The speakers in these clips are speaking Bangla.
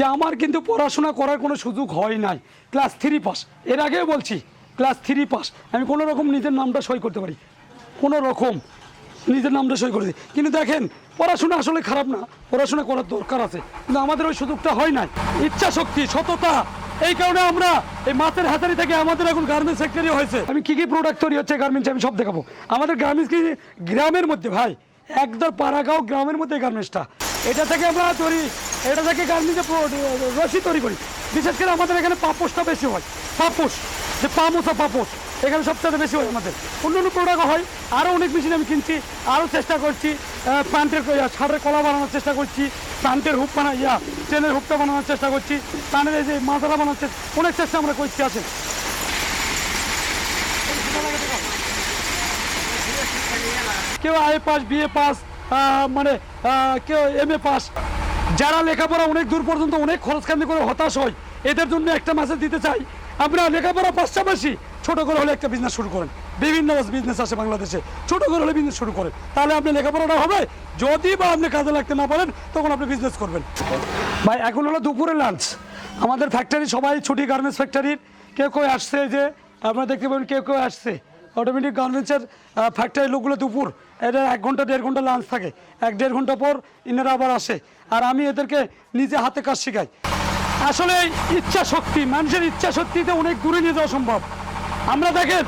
যে আমার কিন্তু পড়াশোনা করার কোনো সুযোগ হয় নাই। ক্লাস থ্রি পাস এর আগেও বলছি ক্লাস থ্রি পাস আমি কোনো রকম নিজের নামটা সই করতে পারি। কোনো রকম নিজের নামটা সই করেছি কিন্তু দেখেন, পড়াশোনা আসলে খারাপ না। পড়াশোনা করার দরকার আছে। কিন্তু আমাদের ওই সুযোগটা হয় নাই। ইচ্ছা শক্তি, সততা, এই কারণে আমরা এই মাছের হাতারি থেকে আমাদের এখন গার্মেন্টস সেক্টরি হয়েছে। আমি কি কি প্রোডাক্ট তৈরি হচ্ছে গার্মেন্টস আমি সব দেখাবো। আমাদের গার্মেন্টস কি গ্রামের মধ্যে, ভাই? একদম পাড়াগাঁও গ্রামের মধ্যে গার্মেন্টসটা এটা থেকে আমরা তৈরি, এটা থেকে গার্মেন্টসে রশি তৈরি করি। বিশেষ করে আমাদের এখানে পাপোশটা বেশি হয়। পাপোশ, যে পামোসা পাপোশ, এখানে সবচেয়ে বেশি হয় আমাদের। অন্য অন্য প্রোডাক্ট হয় আরও অনেক মেশিন আমি কিনছি আরও চেষ্টা করছি প্যান্টের শার্টের কলা বানানোর চেষ্টা করছি প্যান্টের হুপ বানা, ইয়া ট্রেনের হুপটা বানানোর চেষ্টা করছি প্যান্টের যে মাথাটা বানানোর চেষ্টা, অনেক চেষ্টা আমরা করছি আছে। কেউ আই পাস বিএ পাস মানে কেউ এম এ পাস যারা লেখাপড়া অনেক দূর পর্যন্ত, অনেক খরচখানি করে হতাশ হয়, এদের জন্য একটা মাসে দিতে চাই। আপনারা লেখাপড়া পাশাপাশি ছোটো করে হলে একটা বিজনেস শুরু করেন। বিভিন্ন বিজনেস আছে বাংলাদেশে। ছোটো করে হলে বিজনেস শুরু করেন। তাহলে আপনি লেখাপড়াটা হবে। যদি বা আপনি কাজে লাগতে না পারেন, তখন আপনি বিজনেস করবেন। ভাই, এখন হলো দুপুরে লাঞ্চ আমাদের ফ্যাক্টরি সবাই ছুটি গার্মেন্টস ফ্যাক্টরির কেউ কেউ আসছে যে, আপনারা দেখতে পাবেন, কেউ কেউ আসছে। অটোমেটিক গার্মেন্টসের ফ্যাক্টরি লোকগুলো দুপুর এটা এক ঘণ্টা, দেড় ঘণ্টা লাঞ্চ থাকে। এক দেড় ঘণ্টা পর ইনারা আবার আসে। আর আমি এদেরকে নিজে হাতে কাজ শেখাই। আসলে ইচ্ছা শক্তি, মানুষের ইচ্ছা শক্তিতে অনেক দূরে নিয়ে যাওয়া সম্ভব। আমরা দেখেন,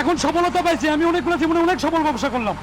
এখন সফলতা পাইছি, আমি অনেকগুলো জীবনে অনেক সফল ব্যবসা করলাম।